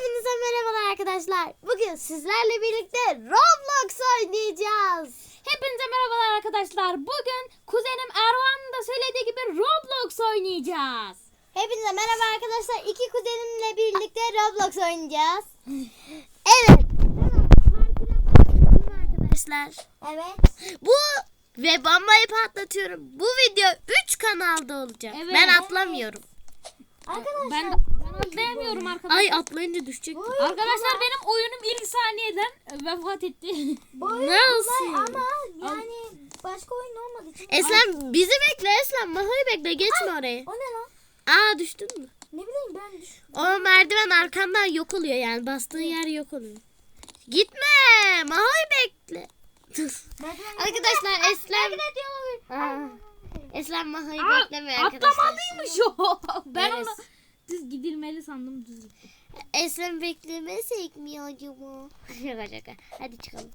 Hepinize merhabalar arkadaşlar. Bugün sizlerle birlikte Roblox oynayacağız. Hepinize merhabalar arkadaşlar. Bugün kuzenim Ervan'ın da söylediği gibi Roblox oynayacağız. Hepinize merhaba arkadaşlar. İki kuzenimle birlikte Roblox oynayacağız. Evet. Arkadaşlar. Evet. Bu ve bombayı patlatıyorum. Bu video 3 kanalda olacak. Evet. Ben atlamıyorum. Arkadaşlar. Ben, atlayamıyorum arkadaşlar. Ay atlayınca düşecek. Arkadaşlar benim oyunum ilk saniyeden vefat etti. bu oyun Nasıl? ama yani başka oyun olmadığı için. Eslem bizi bekle Eslem. Maha'yı bekle geçme oraya. O ne lan? Aa düştün mü? Ne bileyim ben düş. O merdiven arkandan yok oluyor yani bastığın yer yok oluyor. Gitme Maha'yı bekle. Arkadaşlar Eslem Ne diyor? Aa, Eslem Maha'yı Aa, beklemiyor arkadaşlar. Atlamalıymış o. Ben Evet. onu düz gidilmeli sandım düz gittim. Eslem beklemesek mi acaba? Şaka şaka. Hadi çıkalım.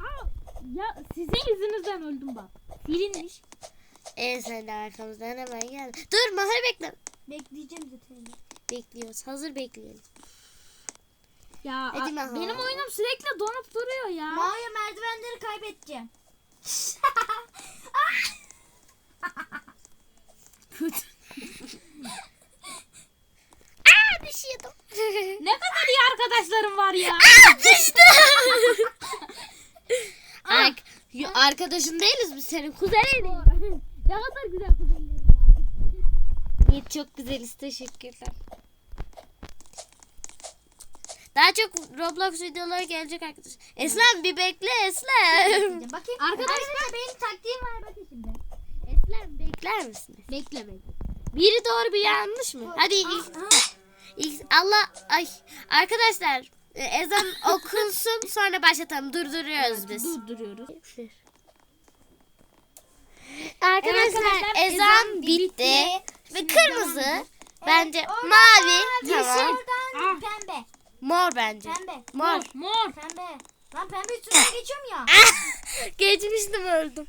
Aa, ya sizin yüzünüzden öldüm bak. Silinmiş. Ee sen de arkamızdan hemen gel. Dur Maha'yı bekle. Bekleyeceğim zaten. Bekliyoruz. Hazır bekleyelim. Ya Hadi a- benim oyunum sürekli donup duruyor ya. Maya merdivenleri kaybedeceğim. Aa düşüyordum. ne kadar iyi arkadaşlarım var ya. Düştü. Ark Yo, arkadaşın değiliz biz senin kuzenin. ne kadar güzel kuzenlerim var. Yiğit çok güzeliz teşekkürler. Daha çok Roblox videoları gelecek arkadaşlar. Eslem bir bekle Eslem. Bakayım. Arkadaşlar- benim taktiğim var bakın şimdi. Eslem bekler misin? Bekle bekle. Biri doğru bir yanlış mı? Hadi ilk, ilk- Allah ay arkadaşlar e, ezan okunsun sonra başlatalım durduruyoruz biz. Durduruyoruz. Arkadaşlar, Evet arkadaşlar, ezan, ezan bitti, bitti. ve kırmızı bence oradan mavi Yeşil tamam oradan Ah. pembe. mor bence Pembe. mor. Mor. Pembe. Lan pembe üstüne geçiyorum ya. Geçmiştim öldüm.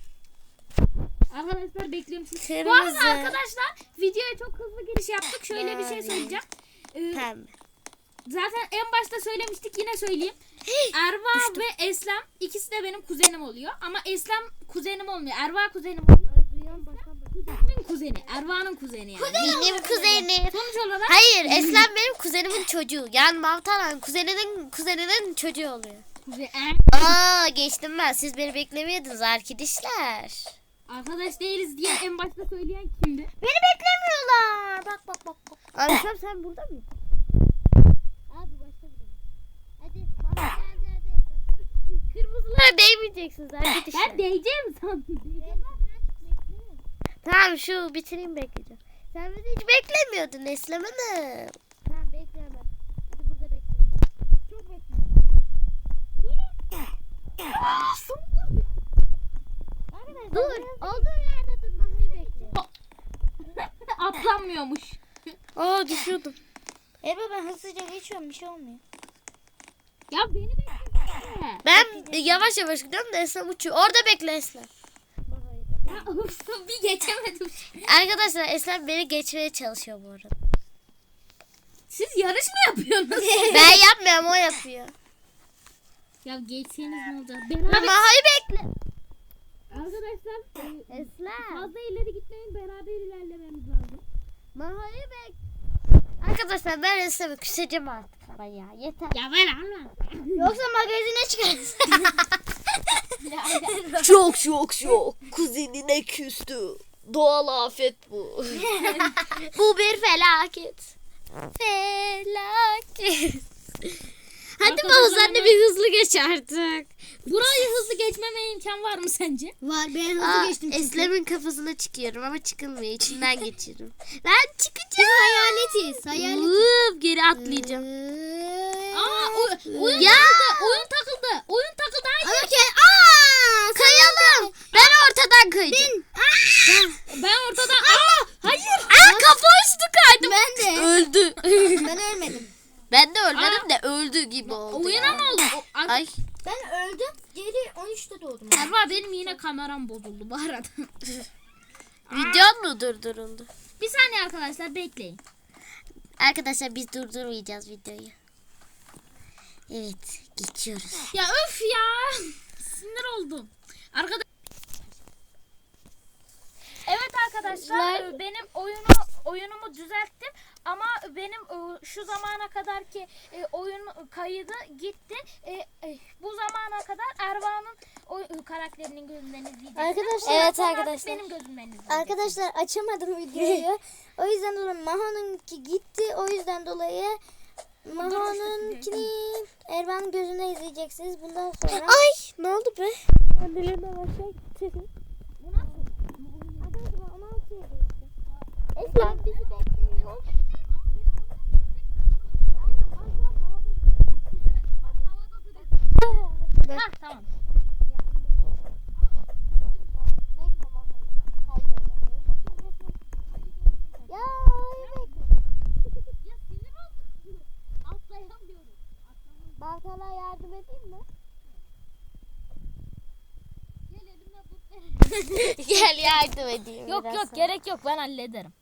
Arkadaşlar bekliyorum sizi. Bu Kırmızı. arada arkadaşlar videoya çok hızlı giriş yaptık. Şöyle bir şey söyleyeceğim. Ee, Pembe. zaten en başta söylemiştik yine söyleyeyim. Erva ve Eslem ikisi de benim kuzenim oluyor. Ama Eslem kuzenim olmuyor. Erva kuzenim oluyor. Kuzenimin kuzeni. Erva'nın kuzeni yani. Benim kuzenim. Sonuç olarak Hayır Eslem benim kuzenimin çocuğu. Yani Mavtalan kuzeninin kuzeninin çocuğu oluyor. kuze- Er- Aa geçtim ben. Siz beni beklemiyordunuz arkadaşlar. Arkadaş değiliz diye en başta söyleyen kimdi? Beni beklemiyorlar. Bak bak bak. bak. Akşam sen burada mıydın? Abi başla bir Hadi. Hadi hadi hadi. Kırmızılara değmeyeceksiniz arkadaşlar. Ben değeceğim sandım. Tamam şu bitireyim bekleyeceğim. Sen bizi hiç beklemiyordun Eslem Hanım. Tamam bekleme. Hadi burada bekle. Çok bekliyorum. Dur. Olduğun yerde dur. Mahmut'u bekle. Atlanmıyormuş. Aa düşüyordum. Ebe ben hızlıca geçiyorum bir şey olmuyor. Ya beni beklesene. Ben yavaş yavaş gidiyorum da Eslem uçuyor. Orada bekle Eslem. Ya, bir geçemedim. Arkadaşlar Eslem beni geçmeye çalışıyor bu arada. Siz yarış mı yapıyorsunuz? ben yapmıyorum o yapıyor. ya geçseniz ne olacak? Ben Beraber... Maha'yı bekle. Arkadaşlar Eslem. fazla ileri gitmeyin beraber ilerlememiz lazım. Maha'yı bekle. Arkadaşlar ben Eslem'e küseceğim artık ama ya yeter. Ya ver anla. Yoksa magazine çıkarız. Şok şok şok. Kuzenine küstü. Doğal afet bu. bu bir felaket. Felaket. Hadi Mahuz anne bir hızlı geç artık. Burayı hızlı geçmeme imkan var mı sence? Var ben Aa, Eslem'in kafasına çıkıyorum ama çıkılmıyor. İçinden geçiyorum. Ben çıkacağım. hayaletiz. Vup, geri atlayacağım. Aa o- oyun Ya. takıldı. Oyun takıldı. Oyun takıldı. Hayır. Aa, kayalım. Ben ortadan kayacağım. Ben ortada. Aa hayır. Aa, kafa üstü kaydım. Ben de. Öldü. Ben ölmedim. Ben de ölmedim de öldü gibi oldu. Oyuna oldu? O- Ar- Ay. Ben öldüm. Geri 13'te doğdum. Erva benim yine kameram bozuldu bu arada. Videon mu durduruldu? Bir saniye arkadaşlar bekleyin. Arkadaşlar biz durdurmayacağız videoyu. Evet geçiyoruz. Ya öf ya. Sinir oldum. Arkadaş Evet arkadaşlar e, benim oyunu oyunumu düzelttim ama benim e, şu zamana kadarki e, oyun kaydı gitti. E, bu zamana kadar Erva'nın o karakterinin gözünden izleyeceksiniz. Arkadaşlar- Evet arkadaşlar. Benim gözümden izleyeceksiniz. Arkadaşlar açamadım videoyu. o yüzden dolayı Maho'nunki gitti. O yüzden dolayı Maho'nunkini Ervan'ın gözünde izleyeceksiniz. Bundan sonra... Ay ne oldu be? Kendilerine başa getirin. Bu nasıl? Arkadaşlar 16 geçti. Esra bizi bekliyor. Ha tamam. Ya. Balkana yardım edeyim mi? Gel elimden tut. Gel yardım edeyim. Yok biraz yok sana. gerek yok ben hallederim.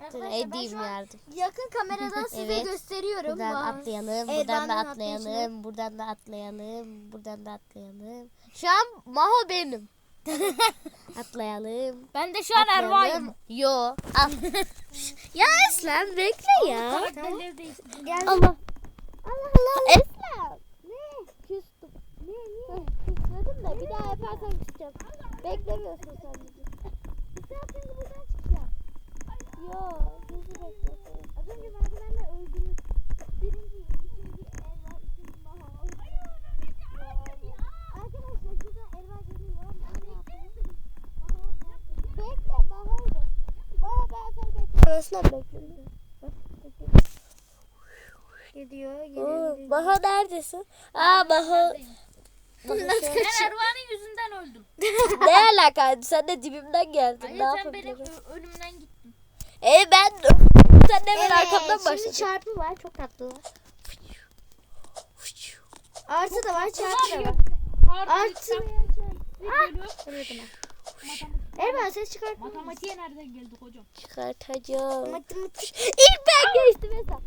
Edeyim yardım. Yakın kameradan size Evet. gösteriyorum. Buradan Bak. atlayalım, buradan da atlayışını. atlayalım, buradan da atlayalım, buradan da atlayalım. Şu an Maho benim. atlayalım. Ben de şu an Erva'yım. Yo. Al. ya Eslan bekle ya. Gel. Allah. Allah Allah. Eslan. Ne? Küstüm. Ne niye? Küsmedim de bir daha yaparsan küseceğim. Beklemiyorsun sen bizi. Bir saat sonra buradan. Yo, bizi bekliyorsun. Az önce merdivenle öldünüz. Birinci, ikinci Erva, üçüncü Maha. Arkadaşlar şurada Erva geliyor. Ben ne yapayım? Maha, Bekle. Maha ben seni bekliyorum. Gidiyor, geliyor. Maho neredesin? Aa Maho. Nasıl Ben Erva'nın yüzünden öldüm. ne alaka? Sen de dibimden geldin. Hayır ne sen benim yapabilirim? ö- önümden gittin. E ben sen de hemen arkamdan Şimdi başladın. çarpı var. Çok tatlı. Artı da var. Çarpı da var. Artı. Matematik. Erman ses çıkart. Matematiğe nereden geldik hocam? Çıkartacağım. Matematik. İlk ben geçtim Esra.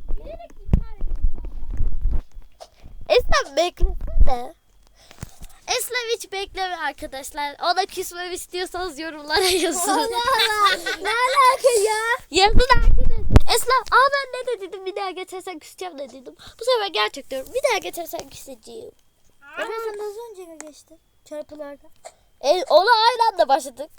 Esra beklesene. Eslem hiç bekleme arkadaşlar. Ona küsmemi istiyorsanız yorumlara yazın. Allah Allah. ne alaka ya? Yazın arkadaşlar. Eslem aa ben ne de dedim bir daha getirsen küseceğim de dedim. Bu sefer gerçek diyorum. Bir daha getirsen küseceğim. Erman sen nasıl önce geçti? Çarpılarda. E, ona aynı anda başladık.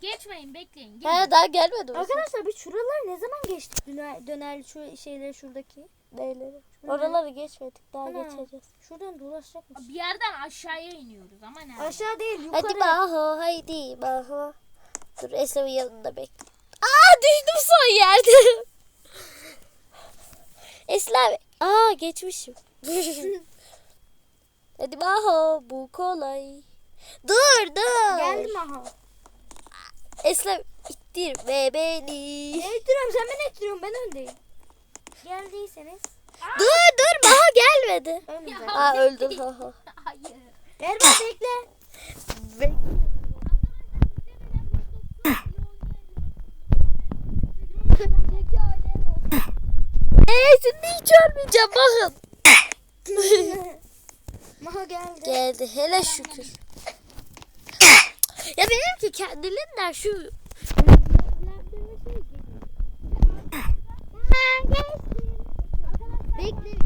Geçmeyin bekleyin. Gelin. He daha gelmedi mi? Arkadaşlar biz şuraları ne zaman geçtik? Döner, döner şu şeyleri şuradaki. Neyleri? Oraları geçmedik. Daha Ana. geçeceğiz. Şuradan dolaşacakmış. Bir yerden aşağıya iniyoruz ama ne? Aşağı değil yukarı. Hadi Maho haydi Maho. Dur Eslem'in yanında bekle. Aa düştüm son yerde. Eslem. Aa geçmişim. Hadi Maho bu kolay. Dur dur. Geldim aha. Eslem ittirme beni. Ne ettiriyorum sen beni ettiriyorsun ben öndeyim. Geldiyseniz. Dur dur Maho gelmedi. Ölmeyeceğim. Aa. Maho. Hayır. Erman bekle. Eee şimdi hiç ölmeyeceğim bakın. Maha geldi. Geldi hele şükür. ya benimki kendiliğinden şu Bekle.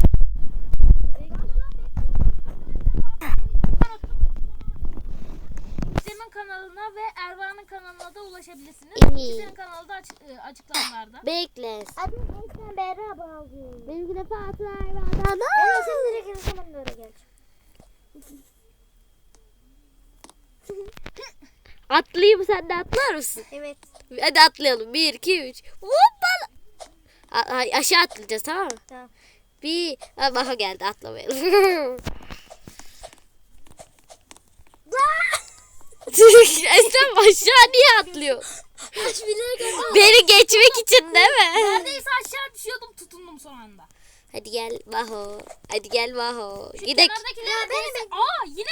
Sem'in kanalına ve Erva'nın kanalına da ulaşabilirsiniz. Evet. İkisinin kanalı da açık, e, açıklamalarda. bekle. Adım Esra Berra bağlı. Benimki de Fatih Ayvan'dan. Erman sen ben de oraya geleceğim. Atlayayım sen de atlar mısın? Evet. Hadi atlayalım. 1, 2, 3. Hoppala. A- aşağı atlayacağız tamam mı? Tamam. Bir. Ha, Maho geldi atlamayalım. Esem aşağı niye atlıyor? Beni geçmek için değil mi? Neredeyse aşağı düşüyordum tutundum son anda. Hadi gel Maho. Hadi gel Maho. Şu Gidek. kenardakiler neredeyse... Aa yine...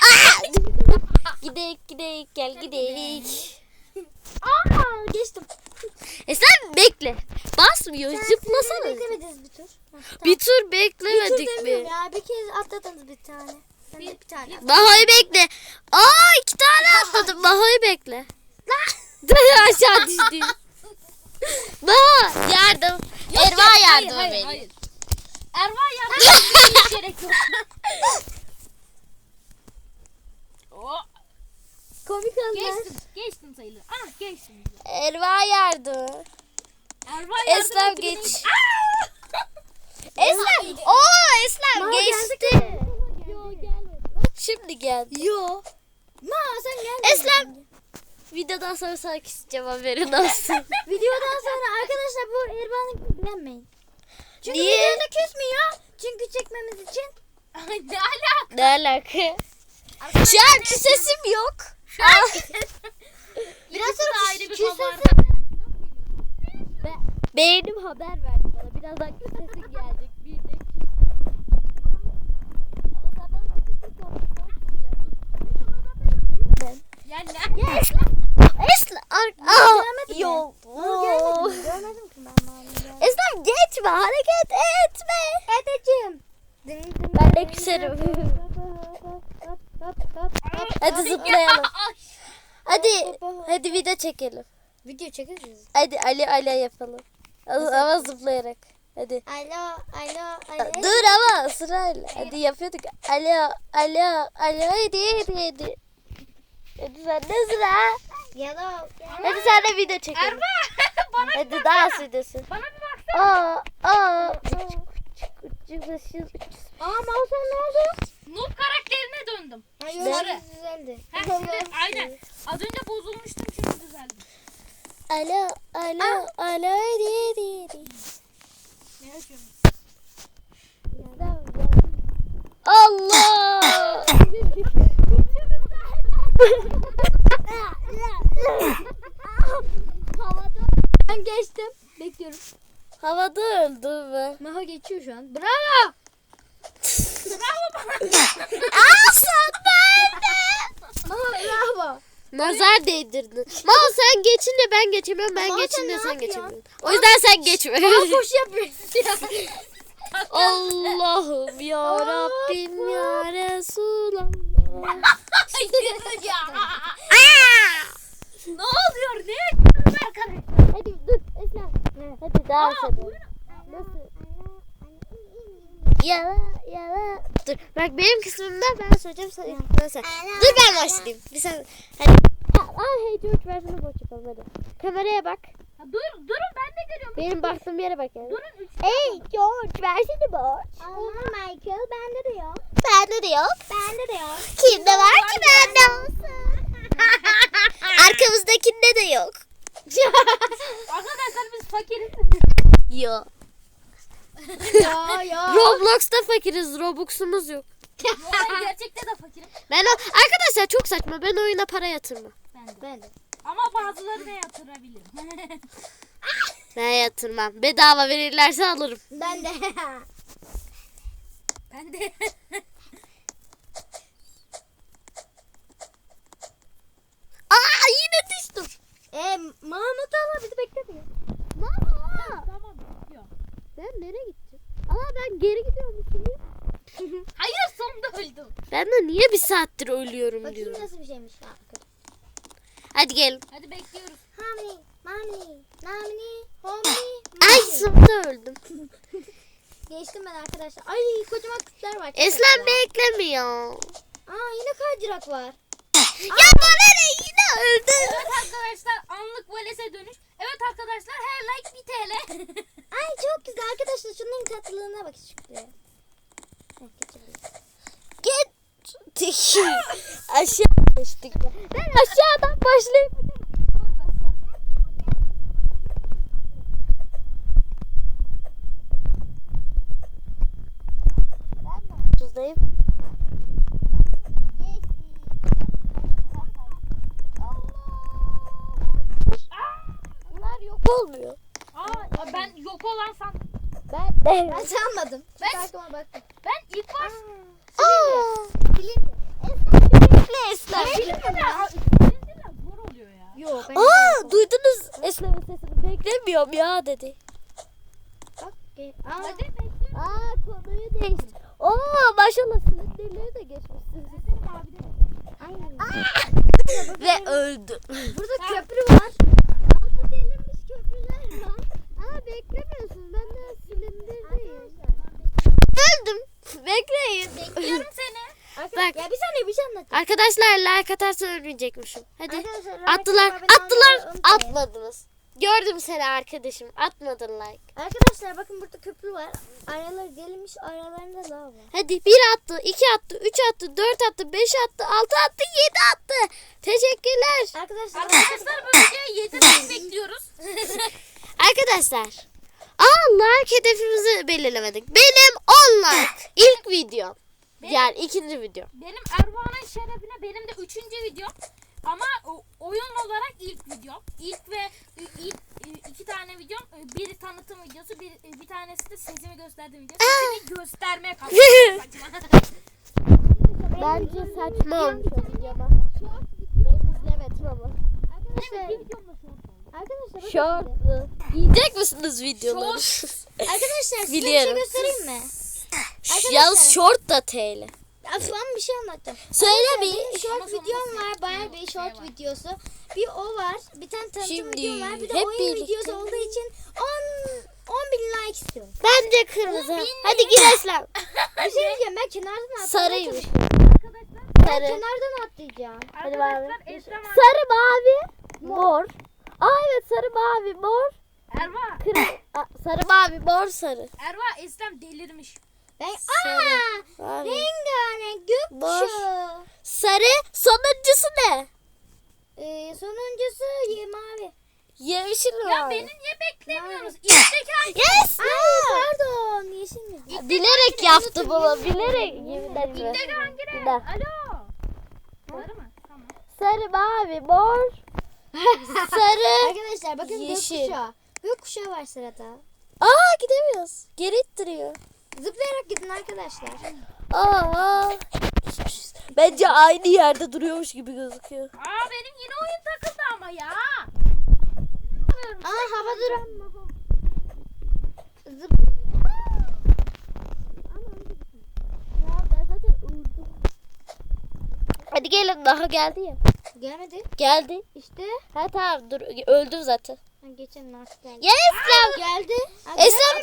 Gidek gidek gel gidek. Aa geçtim. E sen bekle. Bas kesmiyor. Sen Zıplasana. Beklemediniz bir tur. Bir tur tamam. bir tur beklemedik demiyorum mi? ya. Bir kez atladınız bir tane. Sen de bir tane. Maha'yı bekle. Aa iki tane atladım. Maha'yı bekle. Aşağı düştü. Maha yardım. Erva yardım hayır, beni. hayır. Erva yardım hiç gerek yok. Oh, Komik anlar. geçtim, geçtim sayılır. Ah geçtim. Erva yardım. Erva yardım beni. geç. Eslem. Oo Eslem Maha geçti. Yo gelmedi. Şimdi geldi. Yo. Ma sen gelmedin. Eslem. Videodan sonra sana küseceğim haberin olsun. Videodan sonra arkadaşlar bu Erban'ı bilenmeyin. Çünkü Niye? videoda küsmüyor. Çünkü çekmemiz için. Ne alaka? ne alaka? Şu an sesim yok. Biraz sonra ayrı bir küsesin. kabardı. Beynim haber verdi bana. Birazdan sesin gelecek. Bir de Ama sen bana küçük bir Ya ne? Ya. Eslem. Ar- Aa. Onu görmedim. Ki ben maviyi. Eslem geçme. Hareket etme. Edeceğim. Ben de küserim. Hadi zıplayalım. Ay, Hadi. Hadi video çekelim. Video çekeriz. Hadi Ali Ali yapalım. Ama zıplayarak. Hadi. Alo, alo, alo. Dur ama sırayla. Hadi yapıyorduk. Alo, alo, alo, hadi, hadi, hadi. Hadi sen de sıra. Yalo. Hadi sen de video çekelim. Erva bana bir Hadi baksana. dans videosu. Bana bir baksana. Aa, aa. Aa mouse'un ne oldu? Noob karakterine döndüm. Hayır, Sarı. düzeldi. Ha, şimdi, aynen. Az önce bozulmuştum şimdi düzeldim. Alo, alo, alo, hadi, hadi, hadi. Ne? Allah! Ben geçtim. Bekliyorum. Havada öldü mü? Maho geçiyor şu an. Bravo. Aa sen nerede? Maho bravo. Nazar değdirdin. Mal sen geçince ben geçemiyorum, ben sen geçince ne sen yapıyorsun? geçemiyorsun. O yüzden sen geçme. Koşu yapıyorsun ya. Allah'ım ya Rabbim ya Resulallah. Ya. ne oluyor? Ne? Arkadaşlar. Hadi dur. Hadi dans edelim. Nasıl? Yala yala. Dur bak benim kısmımda ben söyleyeceğim sen sen. sen. Dur ben başlayayım. Bir sen. Hadi. Aa hey George versene boş yapalım hadi. Kameraya bak. Ha, dur, durun ben de görüyorum. Benim baktığım yere bak yani. Durun. Hey George versene boş. Ama Michael bende de yok. Bende de yok. Bende de yok. Kimde var ki bende olsun. Arkamızdakinde de yok. Arkadaşlar biz fakiriz. Yok. ya ya. Roblox'ta fakiriz. Robux'umuz yok. Yo, gerçekte de fakirim. Ben o... Arkadaşlar çok saçma. Ben oyuna para yatırmam. Ben de. Ben de. Ama bazıları da yatırabilirim. Ben yatırmam. Bedava verirlerse alırım. Ben de. ben de. Aa yine düştüm. e, Mahmut Allah bizi beklemiyor. Mama. tamam bitiyor. Ben nereye gittim? Aa ben geri gidiyorum. şimdi. Hayır sonunda öldüm. Ben de niye bir saattir ölüyorum Bakayım diyorum. nasıl bir şeymiş. Ha, Hadi gelin. Hadi bekliyoruz. Hamni, mamni, namni, homni, Ay sonunda öldüm. Geçtim ben arkadaşlar. Ay kocaman kutlar var. Eslem beklemiyor. Aa yine kaydırak var. Ya bana ne yine öldü. Evet arkadaşlar anlık valese dönüş. Evet arkadaşlar her like 1 TL. Ay çok güzel arkadaşlar. Şunların tatlılığına bak geçebiliriz. Git. Aşağı düştük. ya. Ben aşağıdan başlayıp Tuzdayım. Bunlar yok olmuyor. Aa, ben yok olan san. Ben. Ben sanmadım. Ben- Ben. Ben ilk baş. Aa. Bilin. Bekle oluyor ya. Yok ben Aa duydunuz Eslem'in sesini beklemiyorum ya dedi. Ge- Aa, Hadi bekliyorum. aa konuyu değiştir. Oo maşallah sinirleri de geçmişsin. Aynen. Ve öldü. Burada köprü var. Altı delinmiş köprüler var. Aa beklemiyorsun. Ben de silindirirdeyim. Öldüm. Bekleyin. Bekliyorum seni. Bak. Ya bir bir şey anlatacağım. Arkadaşlar like atarsa ölmeyecekmişim. Hadi. Arkadaşlar, like Attılar. Attılar. Atmadınız. Gördüm seni arkadaşım. Atmadın like. Arkadaşlar bakın burada köprü var. Araları delinmiş aralarında lav var. Hadi bir attı, iki attı, üç attı, dört attı, beş attı, altı attı, yedi attı. Teşekkürler. Arkadaşlar, Arkadaşlar bu videoya 7 like bekliyoruz. Arkadaşlar. Aa like hedefimizi belirlemedik. Benim 10 like. İlk videom. Yani ikinci video. Benim Erva'nın şerefine benim de üçüncü videom. Ama oyun olarak ilk videom. İlk ve i- ilk i- iki tane videom. e, Biri tanıtım videosu, bir, e, bir tanesi de sesimi gösterdiğim video. Sesimi göstermeye kalktım. Bence saçma olmuş o videoma. Ben izlemedim ama. arkadaşlar, şimdi. Yiyecek misiniz videoları? Arkadaşlar size bir şey göstereyim mi? Yalnız short da TL. Ya şu an bir şey anlatacağım. Söyle Benim bir. short videom var. Bayağı bir short şey videosu. Bir o var. Bir tane tanıtım Şimdi videom var. Bir de hep oyun birlikte. videosu olduğu için 10 10 bin like istiyorum. Bence kırmızı. Hadi gir Eslem. Bir şey diyeceğim ben kenardan Sarıymış. çalışıyorum. Ben Sarı. kenardan atlayacağım. Hadi mavi. Sarı mavi. Mor. Aa evet sarı mavi mor. Erva. Kırmızı. Aa, sarı mavi mor sarı. Erva Eslem delirmiş. Ben aa rengarenk gökkuşağı. Sarı sonuncusu ne? Ee, sonuncusu ye mavi. Yeşil mi Ya beni niye beklemiyoruz? Hangi? Yes. Aa pardon yeşil mi? Bilerek yaptı bunu. Bilerek. Yemin hangi renk? Dakika. Alo. Sarı mı? Tamam. Sarı mavi mor. Sarı. Arkadaşlar bakın Yeşil. gökkuşağı. Gökkuşağı var sırada. Aa gidemiyoruz. Geri ittiriyor. Zıplayarak gidin arkadaşlar. Aa. Bence aynı yerde duruyormuş gibi gözüküyor. Aa benim yine oyun takıldı ama ya. Aa hava duran. Zıp. Hadi gelin daha geldi ya. Gelmedi. Geldi. İşte. Ha tamam dur öldüm zaten. Geçen artık geldi. Ya Eslem. Geldi. Eslem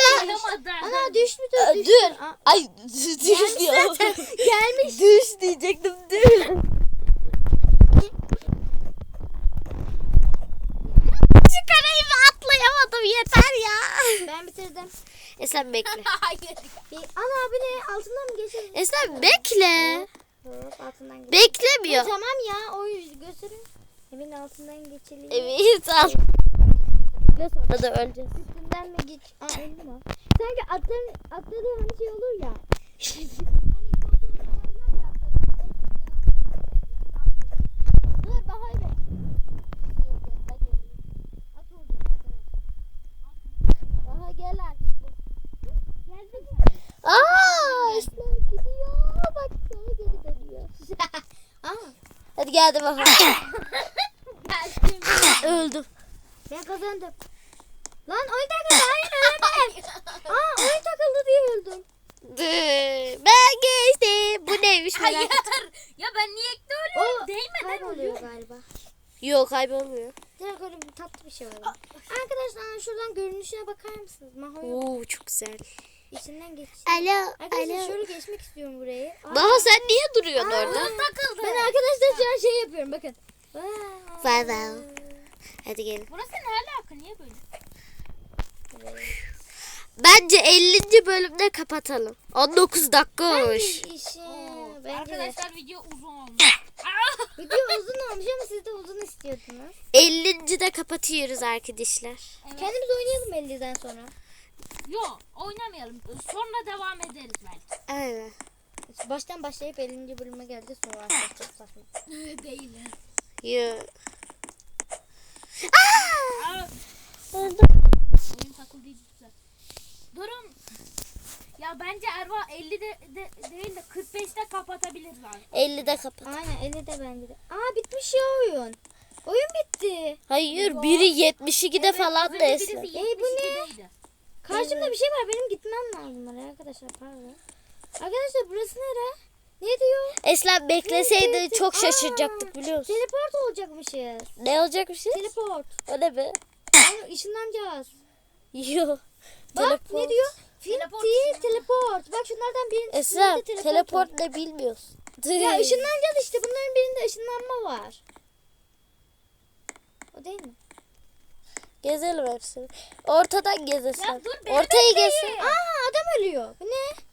ben. Ana düştü dur düştü. dur. Ay düş diyor. Gelmiş. Düş diyecektim düş. Şu kareyi mi atlayamadım yeter ya. Ben bitirdim. Eslem bekle. Hayır. Ana abi ne altından mı geçelim? Eslem bekle. Hop altından geç. Beklemiyor. Tamam ya o yüz gösterin. Evin altından geçelim. Evet al. Ne sonra da öleceğiz. Üstünden mi geç? Aa öldü mü? Sanki atların, atladığı hani şey olur ya. Dur daha öyle. At olacak arkadaşlar. Aha gel Geldim. Aa Eslem gidiyor. Bak sana geri dönüyor. Aa Hadi geldim aha. Geldim. Öldüm. Ben kazandım. Lan oyun takıldı. Hayır ölemem. Aa oyun takıldı diye öldüm. Ben geçtim. Bu neymiş merak Hayır. Ya ben niye ekte O ölüyorum? Değmeden kayboluyor galiba. Yok kaybolmuyor. Direkt öyle bir tatlı bir şey var. Arkadaşlar şuradan görünüşüne bakar mısınız? Maho yok. Oo çok güzel. İçinden geç. Alo, Arkadaşlar şöyle geçmek istiyorum burayı. Aa, Daha sen niye duruyorsun orada? Takıldı. Ben arkadaşlar şu an şey yapıyorum bakın. Vay vay. Hadi gelin. Burası ne alaka? Niye böyle? Bence 50. bölümde kapatalım. 19 dakika olmuş. işi. Arkadaşlar video uzun olmuş. Video uzun olmuş ama siz de uzun istiyordunuz. 50. de kapatıyoruz arkadaşlar. Evet. Kendimiz oynayalım 50'den sonra. Yok oynamayalım. Sonra devam ederiz belki. Aynen. Baştan başlayıp 50. bölüme geldi sonra arkadaşlar çok saçma. Değil. Yo. Aa, Öldüm. oyun takıldı güzel. Durun. Ya bence Erva 50'de de, değil de 45'te kapatabiliriz abi. 50'de kapat. Aynen 50'de bence de. Aa bitmiş ya oyun. Oyun bitti. Hayır biri 72'de falan da birisi Ey, bu ne? 72'deydi. Karşımda bir şey var. Benim gitmem lazım oraya arkadaşlar. Pardon. Arkadaşlar burası nere? Ne diyor? Eslem bekleseydi çok Aa, şaşıracaktık biliyor musun? Teleport olacakmışız. Ne olacak bir şey? Teleport. O ne be? Yani ışınlanacağız. Yo. Bak Teleport. ne diyor? Film Teleport. değil teleport. Bak şunlardan birinin Eslem üstünde teleport var. ne bilmiyorsun. Ya ışınlanacağız işte. Bunların birinde ışınlanma var. O değil mi? Gezelim hepsini. Ortadan gezesem. Ya dur, beni Ortayı bekleyin. gezsen. Aa adam ölüyor. Bu ne?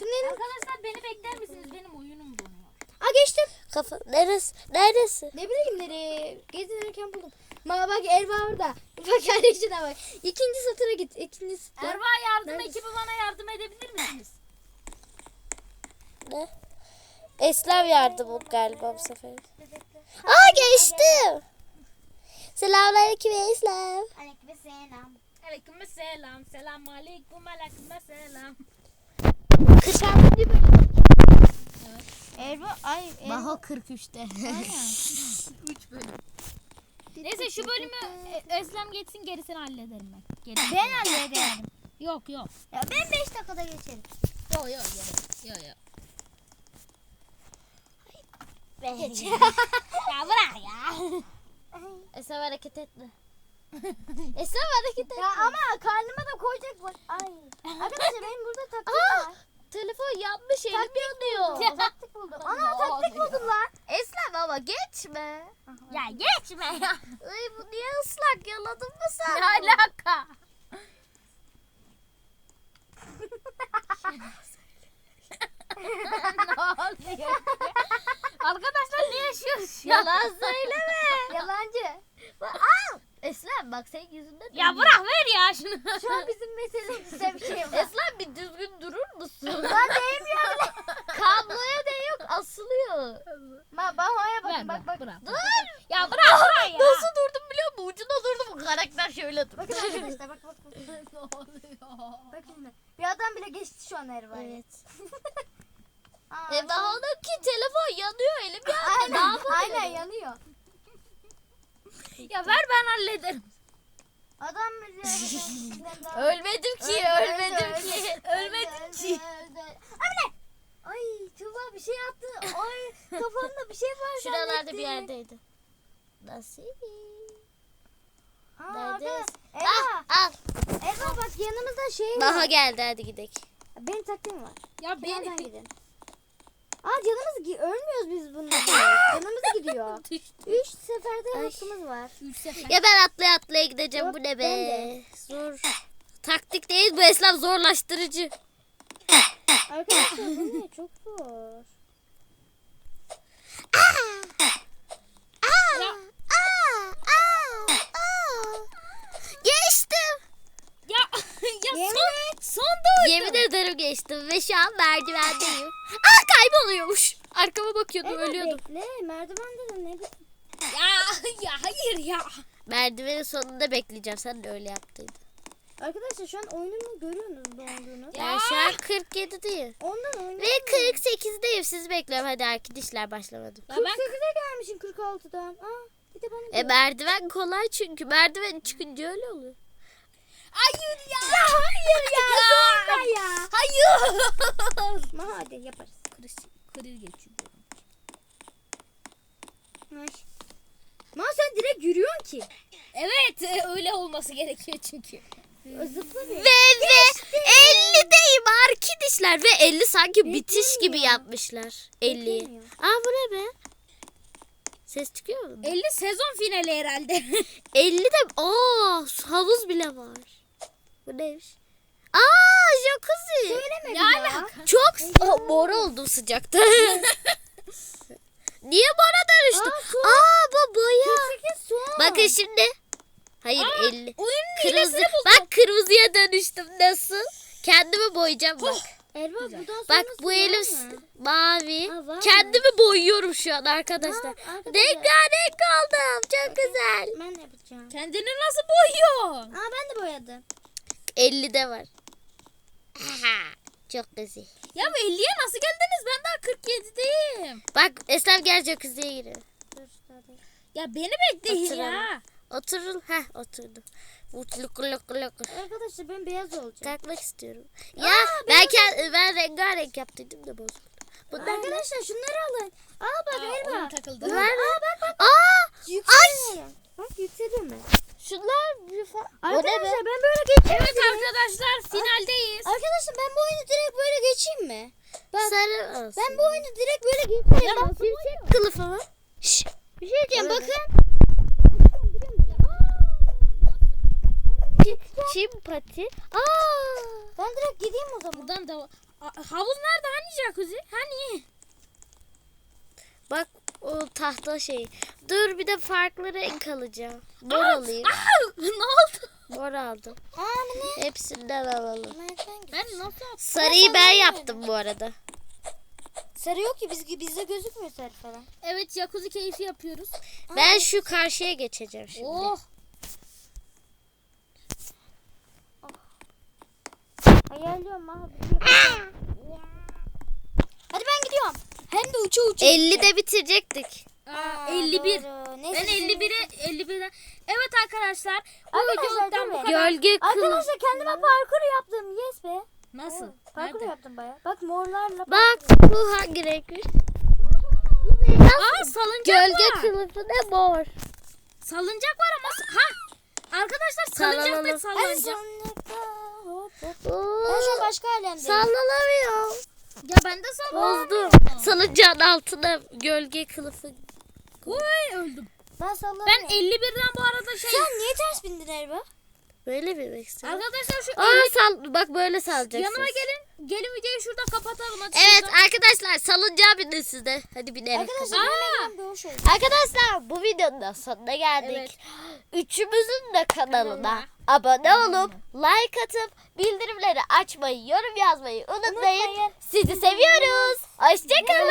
Şunların... Arkadaşlar beni bekler misiniz? Benim oyunum donuyor. Aa geçtim. Kafa neresi? Neresi? Ne bileyim nereye? Gezinirken buldum. Ma bak Erva orada. Bak kardeşine bak. İkinci satıra git. İkinci satıra. Erva yardım Neredesin? ekibi bana yardım edebilir misiniz? Ne? Eslem yardım galiba bu sefer. Aa geçtim. Selamünaleyküm Eslem. Aleykümselam. Aleyküm selam. Selam aleyküm. Aleyküm selam. 46. bölüm. Erva ay Baho 43'te. 3 bölüm. Neyse şu bölümü e, Özlem geçsin gerisini hallederim ben. Gerisini. Ben hallederim. Yok yok. Ya ben 5 dakikada geçerim. Yok yok yok. Yok yok. Geç. Ya bırak ya. Eslem hareket etme. Eslem hareket etme. ya ama karnıma da koyacak var. Ay. Arkadaşlar benim burada taktik var. Telefon yanmış elim yanıyor. taktik buldum. Ana taktik buldum lan. Eslem ama geçme. Ya geçme ya. Ay bu niye ıslak yaladın mı sen? Ne alaka? ne oluyor? Arkadaşlar ne yaşıyoruz ya? Yalan söyleme. Yalancı. Aa! Eslem bak senin yüzünden. Ya bırak ver ya şunu. Şu an bizim meselemizde bir şey var. Eslem bir düzgün durur musun? Lan değmiyor bile. Kabloya da yok asılıyor. Ma Baho'ya bakın Ver, bak bak. bırak. Dur. Ya bırak bırak ya. Nasıl durdum biliyor musun? Ucuna durdum. Karakter şöyle dur. Bakın arkadaşlar bak bak bak. ne oluyor? Bak şimdi. Bir adam bile geçti şu an Erva'yı. Evet. Aa, E Baho'nunki telefon yanıyor elim yandı. Ne Aynen, yapalım? aynen yanıyor. Ya ver ben hallederim. Adam bize... Ölmedim ki, ölmedim ki. Ölmedim ki. öldü. Abi ne? Ay Tuğba bir şey attı. Ay kafamda bir şey var Şuralarda bir yerdeydi. Nasıl? Aa, arkadaş, Erva, Ah, al. Erva bak yanımızda şey var. Baho geldi hadi gidelim. Benim taktiğim var. Ya Birazdan beni gidin. Aa canımız gi- ölmüyoruz biz bununla. canımız gidiyor. Üç seferde Ay. hakkımız var. Üç sefer. Ya ben atlaya atlaya gideceğim Yok, bu ne be? de. Zor. Taktik değil bu Eslem zorlaştırıcı. Arkadaşlar bu ne? Çok zor. Ya, Geçtim. ya, ya Yemin son, son da Yemin ederim geçtim ve şu an merdivendeyim. Aa kayboluyormuş. Arkama bakıyordum Evet ölüyordum. bekle. Merdivende de ne. Ya, ya hayır ya. Merdivenin sonunda bekleyeceğim. Sen de öyle yaptıydın. Arkadaşlar şu an oyunumu görüyorsunuz ne olduğunu. Ya. Ben şu an 47'deyim. Ondan oynuyorum. Ve 48'deyim. Sizi bekliyorum. Hadi arkadaşlar başlamadım. Ya ben 48'e gelmişim 46'dan. Aa bir de bana E merdiven kolay çünkü. Merdiven çıkınca öyle oluyor. Hayır ya. hayır ya, zorla ya. Hayır. Ma hadi yaparız. Kriz, kriz geçiyor. Ma sen direkt yürüyorsun ki. Evet e, öyle olması gerekiyor çünkü. Zıpla bir. Ve ve 50'deyim arkadaşlar. Ve 50 sanki bitiş gibi yapmışlar. 50'yi. Beklemiyor. Aa bu ne be? Ses çıkıyor mu? 50 sezon finali herhalde. 50 de aa havuz bile var. Bu neymiş? Aa jacuzzi. Söylemedi ne ya. alaka? Çok oh, mor oldum sıcakta. Niye mora dönüştü? Aa. Aa bu boya. 48 son. Bakın şimdi. Hayır Aa, 50. Oyunun Kırmızı. Bak kırmızıya dönüştüm nasıl? Kendimi boyayacağım bak. Erva Bak bu elim mavi. Ha, var mı? Kendimi boyuyorum şu an arkadaşlar. Rengarenk oldum. Çok güzel. Ben de yapacağım. Kendini nasıl boyuyorsun? Aa ben de boyadım. 50'de var. Çok güzel. Ya bu 50'ye nasıl geldiniz? Ben daha 47'deyim. Bak Eslem gel jacuzziye giriyor. Ya beni bekleyin Oturalım. ya. Oturun. Heh oturdum. Luk luk luk. Arkadaşlar ben beyaz olacağım. Kalkmak istiyorum. Ya ben, kend- ben rengarenk yaptıydım da bozuldu. Bunlar ne? Arkadaşlar şunları alın. Aa bak Aa, Elma. oyun takıldı. Bunlar? Aa bak bak. Aa! Yükseliyorum. Bak yükseliyorum ben. Şunlar bir fa-? Arkadaşlar ben böyle geçeyim. Evet arkadaşlar finaldeyiz. Arkadaşlar ben bu oyunu direkt böyle geçeyim mi? Bak Sarı olsun. ben bu oyunu direkt böyle geçeyim. Ya nasıl yüksek kılıfı mı? Şşş. Bir şey diyeceğim Orada. bakın. Çim pati. Aa! Ben direkt gideyim o zaman. Buradan da havuz nerede hani jacuzzi? Hani? O tahta şey. Dur bir de farklı renk alacağım. Mor Aa, alayım. aa, ne oldu? Mor aldım. Aa ne? Hepsinden alalım. Ben nasıl yaptım? Sarıyı ben yaptım bu arada. Sarı yok ki biz bizde gözükmüyor sarı falan. Evet jacuzzi keyfi yapıyoruz. Ben şu karşıya geçeceğim şimdi. Oh. Hayalliyorum abi. Ben. Hem de uça uça. 50 de bitirecektik. Aa, 51. doğru. Ben Neyse, 51'e 51'e. Evet arkadaşlar. Bu Arkadaşlar, videodan bu kadar. Gölge kılıf. Arkadaşlar kendime parkur yaptım. Yes be. Nasıl? Parkur Nerede? yaptım baya. Bak morlarla. Bak bu hangi renkmiş? Aa salıncak Gölge var. kılıfı ne mor. Salıncak var ama ha. Arkadaşlar salıncak Sallanalım. ve Hadi salıncak. sonunda. Hop hop. Oo, Ben şu başka alemdeyim. Sallanamıyor. Ya ben de sallanıyorum. Bozdum. Salıncağın altına gölge kılıfı. Oy öldüm. ben sallamıyorum. Ben 51'den bu arada şey. Sen niye ters bindin Erba? Böyle bir istiyorum. Arkadaşlar şu Aa sal bak böyle salacaksınız. yanıma gelin. Gelin videoyu şurada kapatalım. Hadi Evet şurada. arkadaşlar salıncağa binin siz de. Hadi binelim. Arkadaşlar. Arkadaşlar bu videonun da sonuna geldik. Evet. Üçümüzün de kanalına Kanalına. abone olup like atıp bildirimleri açmayı, yorum yazmayı unutmayın. Unutmayın. Sizi seviyoruz. Hoşçakalın.